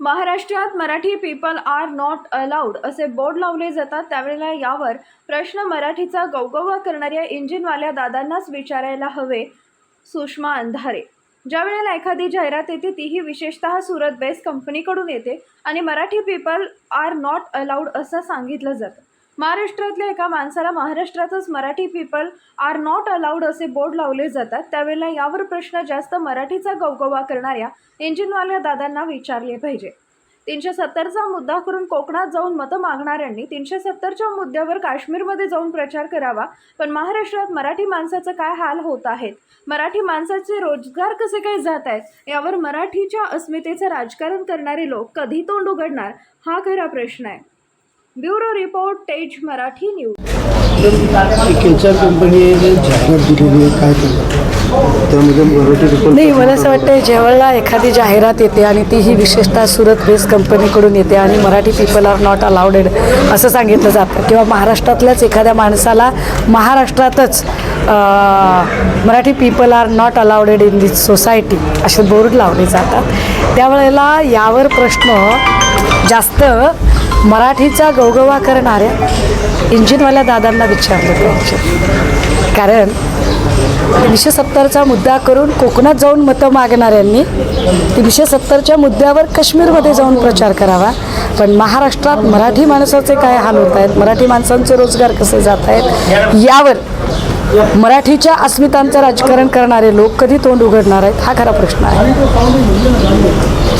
महाराष्ट्रात Marathi people are not allowed असे board लावले जातात. त्यावेळेला यावर प्रश्न मराठीचा गवगवा करणाऱ्या इंजिनवाल्या दादांनाच विचारायला हवे. सुषमा अंधारे. ज्या वेळेला एखादी जाहिरात येते तीही विशेषतः सुरत बेस्ट कंपनीकडून येते आणि Marathi people are not allowed असं सांगितलं जातं. महाराष्ट्रातल्या एका माणसाला महाराष्ट्रातच Marathi people are not allowed असे बोर्ड लावले जातात. त्यावेळेला यावर प्रश्न जास्त मराठीचा गवगवा करणाऱ्या इंजिनवाल्या दादांना विचारले पाहिजे. तीनशे सत्तरचा मुद्दा करून कोकणात जाऊन मतं मागणाऱ्यांनी तीनशे सत्तरच्या मुद्द्यावर काश्मीरमध्ये जाऊन प्रचार करावा. पण महाराष्ट्रात मराठी माणसाचं काय हाल होत आहेत? मराठी माणसाचे रोजगार कसे काय जात आहेत? यावर मराठीच्या अस्मितेचं राजकारण करणारे लोक कधी तोंड उघडणार? हा खरा प्रश्न आहे. ब्युरो रिपोर्ट तेज मराठी न्यूज. काय रिपोर्ट नाही मला असं वाटतं ज्यावेळेला एखादी जाहिरात येते आणि ती ही विशेषतः सुरत बेस कंपनीकडून येते आणि Marathi people are not allowed असं सांगितलं जातं. किंवा महाराष्ट्रातल्याच एखाद्या माणसाला महाराष्ट्रातच Marathi people are not allowed in this society असे बोर्ड लावले जातात. त्यावेळेला यावर प्रश्न जास्त मराठीचा गवगवा करणाऱ्या इंजिनवाल्या दादांना विचारलं पाहिजे. कारण तीनशे सत्तरचा मुद्दा करून कोकणात जाऊन मतं मागणाऱ्यांनी तीनशे सत्तरच्या मुद्द्यावर काश्मीरमध्ये जाऊन प्रचार करावा. पण महाराष्ट्रात मराठी माणसाचे काय हाल होत आहेत? मराठी माणसांचे रोजगार कसे जात आहेत? यावर मराठीच्या अस्मितांचं राजकारण करणारे लोक कधी तोंड उघडणार आहेत? हा खरा प्रश्न आहे.